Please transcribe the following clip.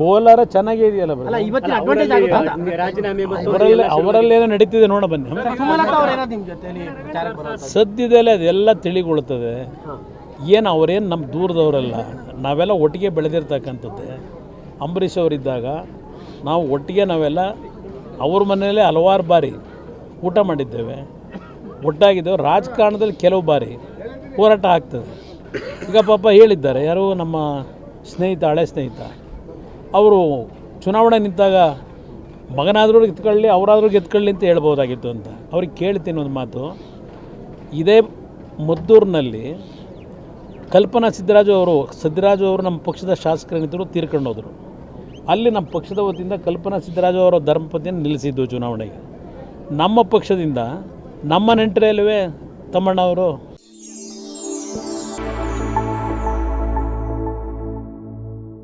ಕೋಲಾರ ಚೆನ್ನಾಗೇ ಇದೆಯಲ್ಲ ಅವರಲ್ಲಿ ಅವರಲ್ಲೇನೋ ನಡೀತಿದೆ ನೋಡ ಬನ್ನಿ. ಸದ್ಯದಲ್ಲೇ ಅದೆಲ್ಲ ತಿಳಿಗೊಳ್ತದೆ. ಏನು ಅವರೇನು ನಮ್ಮ ದೂರದವರಲ್ಲ ನಾವೆಲ್ಲ ಒಟ್ಟಿಗೆ ಬೆಳೆದಿರ್ತಕ್ಕಂಥದ್ದೇ. ಅಂಬರೀಷ್ ಅವರಿದ್ದಾಗ ನಾವು ಒಟ್ಟಿಗೆ ನಾವೆಲ್ಲ ಅವ್ರ ಮನೆಯಲ್ಲೇ ಹಲವಾರು ಬಾರಿ ಊಟ ಮಾಡಿದ್ದೇವೆ. ಒಟ್ಟಾಗಿದ್ದೇವೆ ರಾಜಕಾರಣದಲ್ಲಿ ಕೆಲವು ಬಾರಿ ಹೋರಾಟ ಆಗ್ತದೆ. ಈಗ ಪಾಪ ಹೇಳಿದ್ದಾರೆ ಯಾರು ನಮ್ಮ ಸ್ನೇಹಿತ ಹಳೆ ಸ್ನೇಹಿತ. ಅವರು ಚುನಾವಣೆ ನಿಂತಾಗ ಮಗನಾದರೂ ಎತ್ಕೊಳ್ಳಿ ಅವರಾದರೂ ಗೆತ್ಕೊಳ್ಳಿ ಅಂತ ಹೇಳ್ಬೋದಾಗಿತ್ತು ಅಂತ. ಅವ್ರಿಗೆ ಕೇಳ್ತೀನಿ ಒಂದು ಮಾತು. ಇದೇ ಮದ್ದೂರಿನಲ್ಲಿ ಕಲ್ಪನಾ ಸಿದ್ದರಾಜು ಅವರು ಸಿದ್ದರಾಜು ಅವರು ನಮ್ಮ ಪಕ್ಷದ ಶಾಸಕರೇನಿದ್ದರು ತೀರ್ಕೊಂಡು ಹೋದರು. ಅಲ್ಲಿ ನಮ್ಮ ಪಕ್ಷದ ವತಿಯಿಂದ ಕಲ್ಪನಾ ಸಿದ್ದರಾಜು ಅವರ ಧರ್ಮಪತಿಯನ್ನು ನಿಲ್ಲಿಸಿದ್ದು ಚುನಾವಣೆಗೆ. ನಮ್ಮ ಪಕ್ಷದಿಂದ ನಮ್ಮ ನೆಂಟರಲ್ಲವೇ ತಮ್ಮಣ್ಣ ಅವರು?